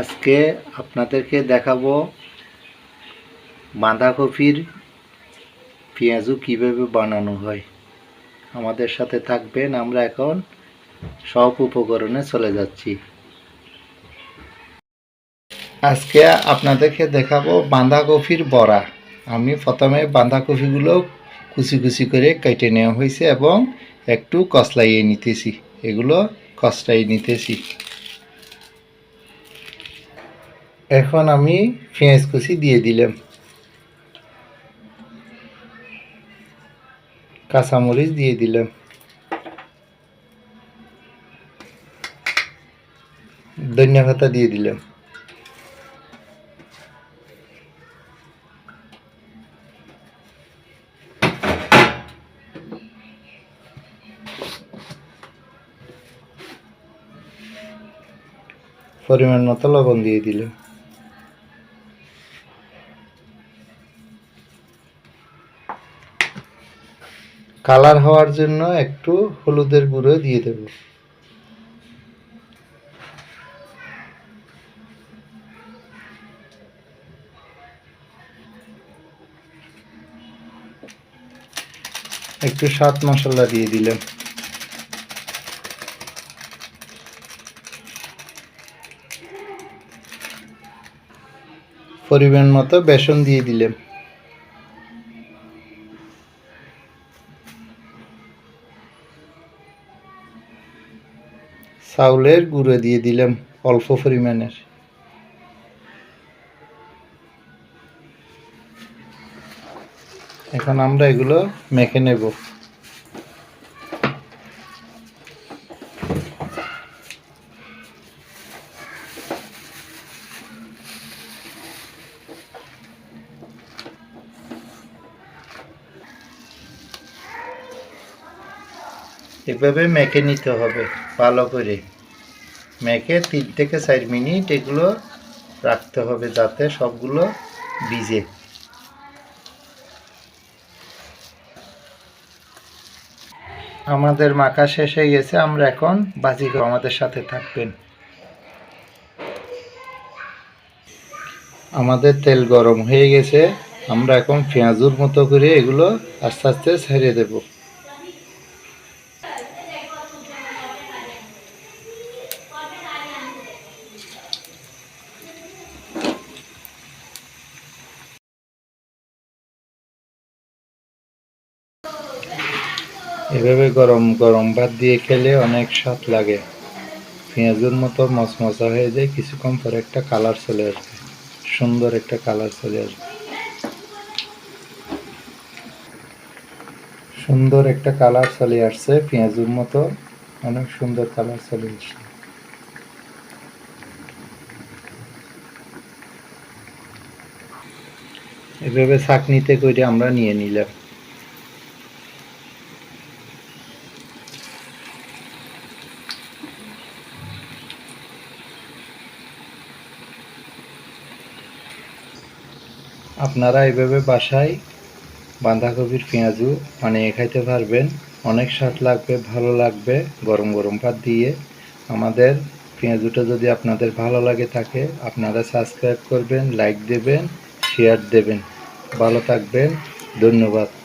আজকে আপনাদেরকে দেখাবো বাঁধাকপির পেঁয়াজু কীভাবে বানানো হয়। আমাদের সাথে থাকবেন, আমরা এখন সব উপকরণে চলে যাচ্ছি। আজকে আপনাদেরকে দেখাবো বাঁধাকপির বড়া। আমি প্রথমে বাঁধাকপিগুলো কুচি কুচি করে কেটে নেওয়া হয়েছে এবং একটু কসলাইয়ে নিতেছি। এগুলো কসলাই নিতেছি। এখন আমি পেঁয়াজ কুচি দিয়ে দিলাম। কাঁচামরিচ দিয়ে দিলাম। ধনিয়া পাতা দিয়ে দিলাম। পরিমাণ মতো লবণ দিয়ে দিলাম। কালার হওয়ার জন্য একটু হলুদের গুঁড়ো দিয়ে দেব। একটু স্বাদ মশলা দিয়ে দিলাম। পরিমাণ মতো বেসন দিয়ে দিলাম। চাউলের গুঁড়ো দিয়ে দিলাম অল্প পরিমাণের। এখন আমরা এগুলো মেখে নেব। এভাবে মেখে নিতে হবে। ভালো করে মেখে তিন থেকে চার মিনিট এগুলো রাখতে হবে যাতে সবগুলো ভিজে আমাদের মাখা শেষ হয়ে গেছে, আমরা এখন বাজি। আমাদের সাথে থাকবেন আমাদের তেল গরম হয়ে গেছে, আমরা এখন পেঁয়াজুর মতো করে এগুলো আস্তে আস্তে ছেড়ে দেবো এভাবে গরম গরম ভাত দিয়ে খেলে অনেক স্বাদ লাগে। পেঁয়াজের মতো মচমচা হয়ে যায়, কিছুক্ষণ পরে একটা কালার চলে আসবে। সুন্দর একটা কালার চলে আসবে। সুন্দর একটা কালার চলে আসছে, পেঁয়াজের মতো অনেক সুন্দর কালার চলে আসছে। এভাবে চাকনিতে করে আমরা নিয়ে নিলাম। আপনারা এভাবে বাসায় বাঁধাকপির পেঁয়াজু বানিয়ে খাইতে পারবেন। অনেক স্বাদ লাগবে, ভালো লাগবে, গরম গরম ভাত দিয়ে। আমাদের পেঁয়াজুটা যদি আপনাদের ভালো লাগে থাকে, আপনারা সাবস্ক্রাইব করবেন, লাইক দেবেন, শেয়ার দেবেন। ভালো থাকবেন, ধন্যবাদ।